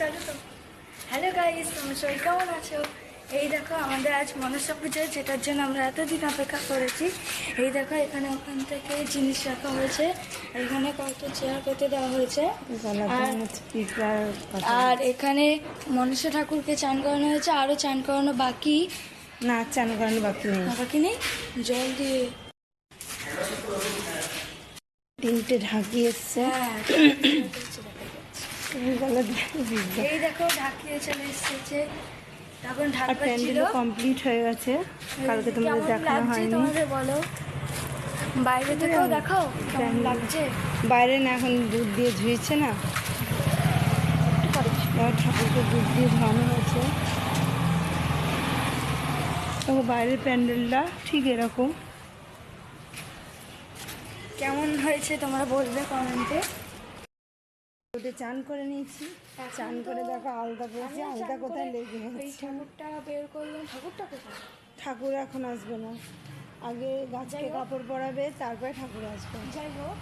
চালু তো hello guys তোমরা সবাই কেমন আছো? এই দেখো আমাদের আজ মনসা পুজো যেটার জন্য আমরা এতদিন অপেক্ষা করেছি। এই দেখো এখানে ওখান থেকে জিনিস রাখা হয়েছে। এখানে কত চেয়ার পেতে দেওয়া হয়েছে। আর- আর এখানে মনসা ঠাকুরকে চান করানো হয়েছে। আরও চান করানো বাকি। না চান করানো বাকি নেই। বাকি নেই? জল দিয়ে। তিনটে ঢাকি এসছে। হ্যাঁ। এই দেখো ঢাকিয়ে চলে এসেছে। তখন প্যান্ডেলও কমপ্লিট হয়ে গেছে। কালকে তোমাদের দেখানো হয়নি। তোমাদের বলো? বাইরে থেকেও দেখাও কেমন লাগছে? বাইরে না এখন দুধ দিয়ে ধুয়েছে না? ঠাকুরকে দুধ দিয়ে ধোয়ানো হয়েছে। তবে বাইরের প্যান্ডেলটা ঠিক এরকম। কেমন হয়েছে তোমরা বলবে কমেন্টে ওটা চান করে নিয়েছি। চান করে দেখো আলতা পড়েছে আলতা কোথায় লেগে ঠাকুরটা বের করলাম। ঠাকুরটা কোথায়? ঠাকুর এখন আসবে না। আগে গাছকে কাপড় পরাবে তারপরে ঠাকুর আসবে। যাই হোক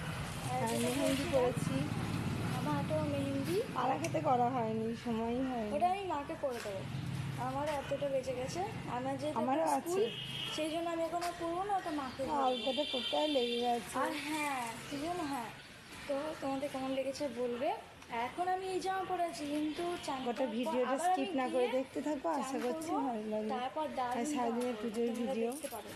মেহেন্দি করেছি আমার হাতেও মেহেন্দি পাড়া খেতে করা হয়নি সময়ই হয়নি। ওটা আমি মাকে করে দেবো। আমার এতটা বেঁচে গেছে। আমার যে আমারও আছে। সেই জন্য আমি এখন করব না ওটা মাকে। আলতাটা কোথায় লেগে গেছে আর হ্যাঁ সেই জন্য হ্যাঁ। তো তোমাদের কেমন লেগেছে বলবে? এখন আমি এই জামা পরে আছি কিন্তু গোটা ভিডিওটা স্কিপ না করে দেখতে থাকব আশা করছি ভালো লাগবে। তারপর সারাদিনের পুজোর ভিডিও। দেখতে।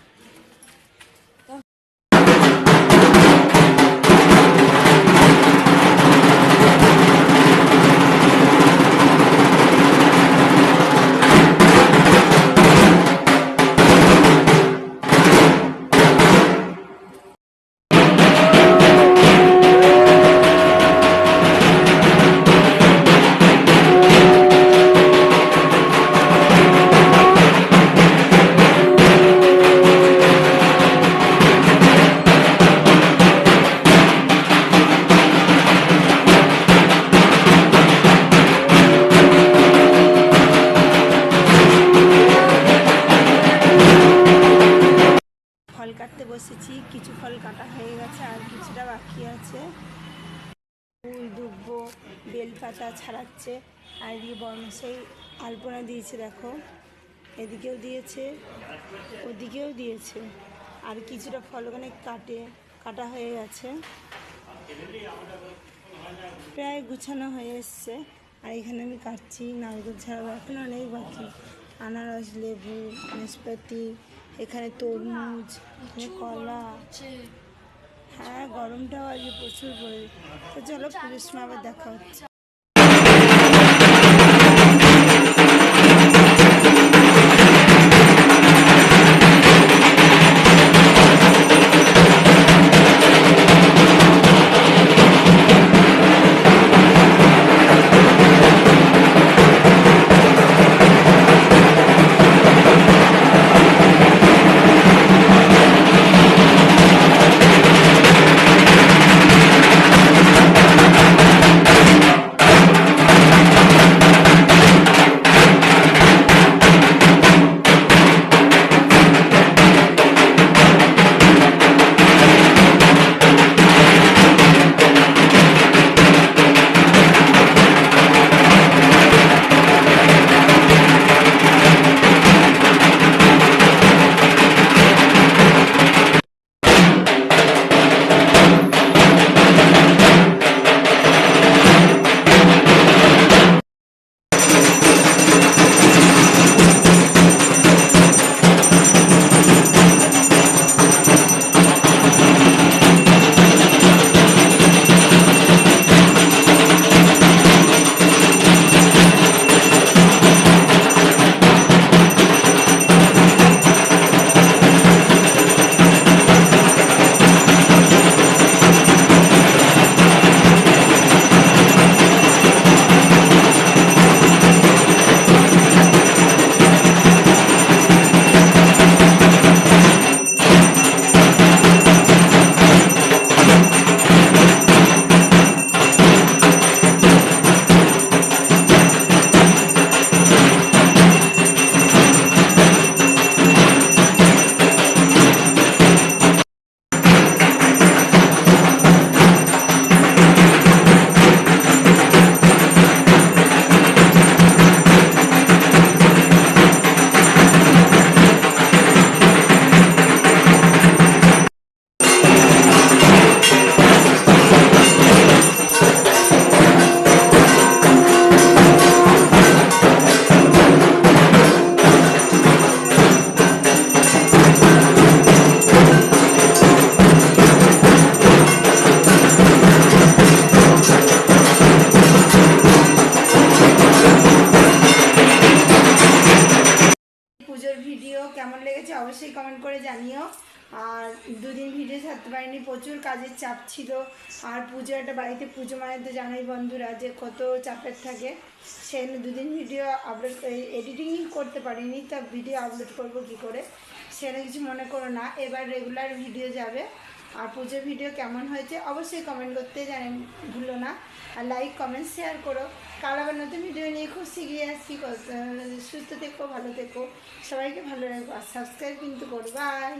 কাটা হয়ে গেছে, আর কিছুটা বাকি আছে। ফুল দুব্ব, বেলপাতা ছাড়াচ্ছে, আর এদিকে বর্মশাই আলপনা দিয়েছে, দেখো। এদিকেও দিয়েছে, ওদিকেও দিয়েছে। আর কিছুটা ফল ওখানে কাটে, কাটা হয়ে গেছে। প্রায় গুছানো হয়ে এসছে। আর এখানে আমি কাটছি, নারকেল ছাড়াবো এখন অনেক বাকি। আনারস, লেবু, নাশপাতি এখানে তরমুজ কলা। হ্যাঁ গরমটাও আজকে প্রচুর পড়ে তো চলো পুলিশ আবার দেখা হচ্ছে। কেমন লেগেছে অবশ্যই কমেন্ট করে জানিও। আর দুদিন ভিডিও ছাড়তে পারিনি, প্রচুর কাজের চাপ ছিল। আর পুজো, একটা বাড়িতে পুজো মানে তো জানাই বন্ধুরা যে কত চাপের থাকে। সেই দুদিন ভিডিও আপলোড এডিটিংই করতে পারিনি, তা ভিডিও আপলোড করব কি করে? সেটা কিছু মনে করো না, এবার রেগুলার ভিডিও যাবে। আর পুজোর ভিডিও কেমন হয়েছে অবশ্যই কমেন্ট করতে জানেন, ভুলো না। আর লাইক কমেন্ট শেয়ার করো। কাল আবার নতুন ভিডিও নিয়ে খুব শিখিয়ে আসছি। সুস্থ থেকো, ভালো থেকো। সবাইকে ভালো রাখব আর সাবস্ক্রাইব কিন্তু করো। বাই